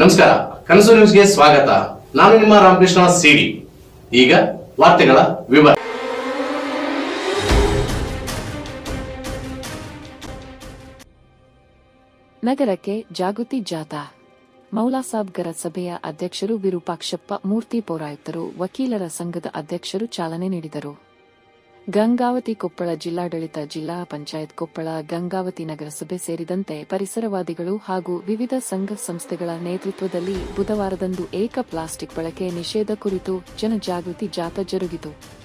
ನಮಸ್ಕಾರ, ಕನಸು ನ್ಯೂಸ್ಗೆ ಸ್ವಾಗತ. ನಾನು ನಿಮ್ಮ ರಾಮಕೃಷ್ಣ ಸಿಡಿ. ಈಗ ವಾರ್ತೆಗಳ ವಿವರ. ನಗರಕ್ಕೆ ಜಾಗೃತಿ ಜಾಥಾ. ಮೌಲಾಸಾಬ್ಗರ ಸಭೆಯ ಅಧ್ಯಕ್ಷರು ವಿರೂಪಾಕ್ಷಪ್ಪ ಮೂರ್ತಿ ಪೌರಾಯುಕ್ತರು, ವಕೀಲರ ಸಂಘದ ಅಧ್ಯಕ್ಷರು ಚಾಲನೆ ನೀಡಿದರು. ಗಂಗಾವತಿ ಕೊಪ್ಪಳ ಜಿಲ್ಲಾಡಳಿತ ಜಿಲ್ಲಾ ಪಂಚಾಯತ್ ಕೊಪ್ಪಳ ಗಂಗಾವತಿ ನಗರಸಭೆ ಸೇರಿದಂತೆ ಪರಿಸರವಾದಿಗಳು ಹಾಗೂ ವಿವಿಧ ಸಂಘ ಸಂಸ್ಥೆಗಳ ನೇತೃತ್ವದಲ್ಲಿ ಬುಧವಾರದಂದು ಏಕ ಪ್ಲಾಸ್ಟಿಕ್ ಬಳಕೆ ನಿಷೇಧ ಕುರಿತು ಜನಜಾಗೃತಿ ಜಾಥಾ ಜರುಗಿತು.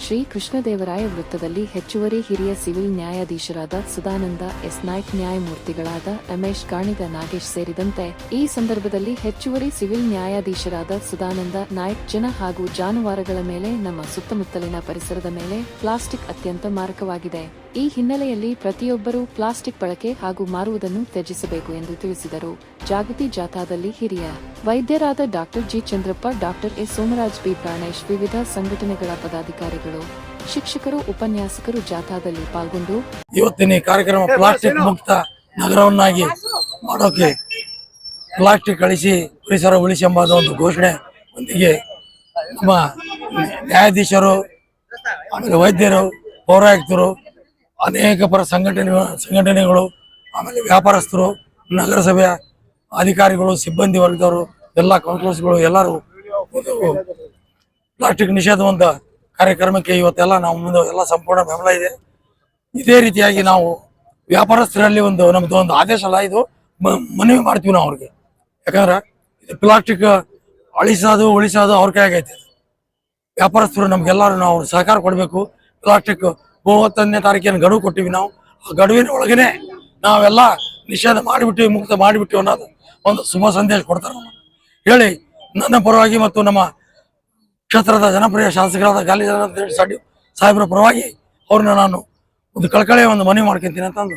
ಶ್ರೀ ಕೃಷ್ಣದೇವರಾಯ ವೃತ್ತದಲ್ಲಿ ಹೆಚ್ಚುವರಿ ಹಿರಿಯ ಸಿವಿಲ್ ನ್ಯಾಯಾಧೀಶರಾದ ಸುಧಾನಂದ ಎಸ್. ನಾಯ್ಕ್ ನ್ಯಾಯಮೂರ್ತಿಗಳಾದ ರಮೇಶ್ ಕಾಣಿದ ನಾಗೇಶ್ ಸೇರಿದಂತೆ ಈ ಸಂದರ್ಭದಲ್ಲಿ ಹೆಚ್ಚುವರಿ ಸಿವಿಲ್ ನ್ಯಾಯಾಧೀಶರಾದ ಸುಧಾನಂದ ನಾಯ್ಕ್ ಜನ ಹಾಗೂ ಜಾನುವಾರುಗಳ ಮೇಲೆ ನಮ್ಮ ಸುತ್ತಮುತ್ತಲಿನ ಪರಿಸರದ ಮೇಲೆ ಪ್ಲಾಸ್ಟಿಕ್ ಅತ್ಯಂತ ಮಾರಕವಾಗಿದೆ. ಈ ಹಿನ್ನೆಲೆಯಲ್ಲಿ ಪ್ರತಿಯೊಬ್ಬರೂ ಪ್ಲಾಸ್ಟಿಕ್ ಬಳಕೆ ಹಾಗೂ ಮಾರುವುದನ್ನು ತ್ಯಜಿಸಬೇಕು ಎಂದು ತಿಳಿಸಿದರು. ಜಾಗೃತಿ ಜಾಥಾದಲ್ಲಿ ಹಿರಿಯ ವೈದ್ಯರಾದ doctor G Chandrappa doctor S Somaraj B Pranesh ವಿವಿಧ ಸಂಘಟನೆಗಳ ಪದಾಧಿಕಾರಿಗಳು ಶಿಕ್ಷಕರು ಉಪನ್ಯಾಸಕರು ಜಾಥಾದಲ್ಲಿ ಪಾಲ್ಗೊಂಡು ಇವತ್ತಿನ ಈ ಕಾರ್ಯಕ್ರಮ ಪ್ಲಾಸ್ಟಿಕ್ ಮುಕ್ತ ನಗರವನ್ನಾಗಿ ಮಾಡೋಕೆ ಪ್ಲಾಸ್ಟಿಕ್ ಕಳಿಸಿ ಪರಿಸರ ಉಳಿಸಿ ಎಂಬ ಒಂದು ಘೋಷಣೆ. ಒಂದಿಗೆ ನಮ್ಮ ನ್ಯಾಯಾಧೀಶರು ಆಮೇಲೆ ವೈದ್ಯರು ಪೌರಾಯುಕ್ತರು ಅನೇಕ ಪರ ಸಂಘಟನೆ ಸಂಘಟನೆಗಳು ಆಮೇಲೆ ವ್ಯಾಪಾರಸ್ಥರು ನಗರಸಭೆಯ ಅಧಿಕಾರಿಗಳು, ಸಿಬ್ಬಂದಿ ವರ್ಗದವರು, ಎಲ್ಲ ಕೌನ್ಸಿಲರ್ಸ್ಗಳು ಎಲ್ಲರೂ ಪ್ಲಾಸ್ಟಿಕ್ ನಿಷೇಧ ಒಂದು ಕಾರ್ಯಕ್ರಮಕ್ಕೆ ಇವತ್ತೆಲ್ಲ ನಾವು ಮುಂದೆ ಎಲ್ಲ ಸಂಪೂರ್ಣ ಬೆಂಬಲ ಇದೆ. ಇದೇ ರೀತಿಯಾಗಿ ನಾವು ವ್ಯಾಪಾರಸ್ಥರಲ್ಲಿ ಒಂದು ನಮ್ದು ಒಂದು ಆದೇಶ ಅಲ್ಲ, ಇದು ಮನವಿ ಮಾಡ್ತೀವಿ ನಾವು ಅವ್ರಿಗೆ. ಯಾಕಂದ್ರೆ ಇದು ಪ್ಲಾಸ್ಟಿಕ್ ಅಳಿಸೋದು, ಉಳಿಸೋದು ಅವ್ರ ಕೈ ಆಗೈತೆ ವ್ಯಾಪಾರಸ್ಥರು ನಮ್ಗೆಲ್ಲರೂ ನಾವು ಸಹಕಾರ ಕೊಡಬೇಕು. ಪ್ಲಾಸ್ಟಿಕ್ ಮೂವತ್ತೊಂದನೇ ತಾರೀಕಿನ ಗಡುವು ಕೊಟ್ಟಿವಿ ನಾವು. ಆ ಗಡುವಿನ ಒಳಗನೆ ನಾವೆಲ್ಲ ನಿಷೇಧ ಮಾಡಿಬಿಟ್ಟಿವಿ ಮುಕ್ತ ಮಾಡಿಬಿಟ್ಟಿವಿ ಅನ್ನೋದು ಒಂದು ಶುಭ ಸಂದೇಶ ಕೊಡ್ತಾರೆ. ಹೇಳಿ, ನನ್ನ ಪರವಾಗಿ ಮತ್ತು ನಮ್ಮ ಕ್ಷೇತ್ರದ ಜನಪ್ರಿಯ ಶಾಸಕರಾದ ಗಾಲಿ ಸಾಡಿ ಸಾಹೇಬರ ಪರವಾಗಿ ಅವ್ರನ್ನ ನಾನು ಒಂದು ಕಳಕಳಿಯ ಒಂದು ಮನವಿ ಮಾಡ್ಕೊಂತೀನಿ ಅಂತ ಅಂದು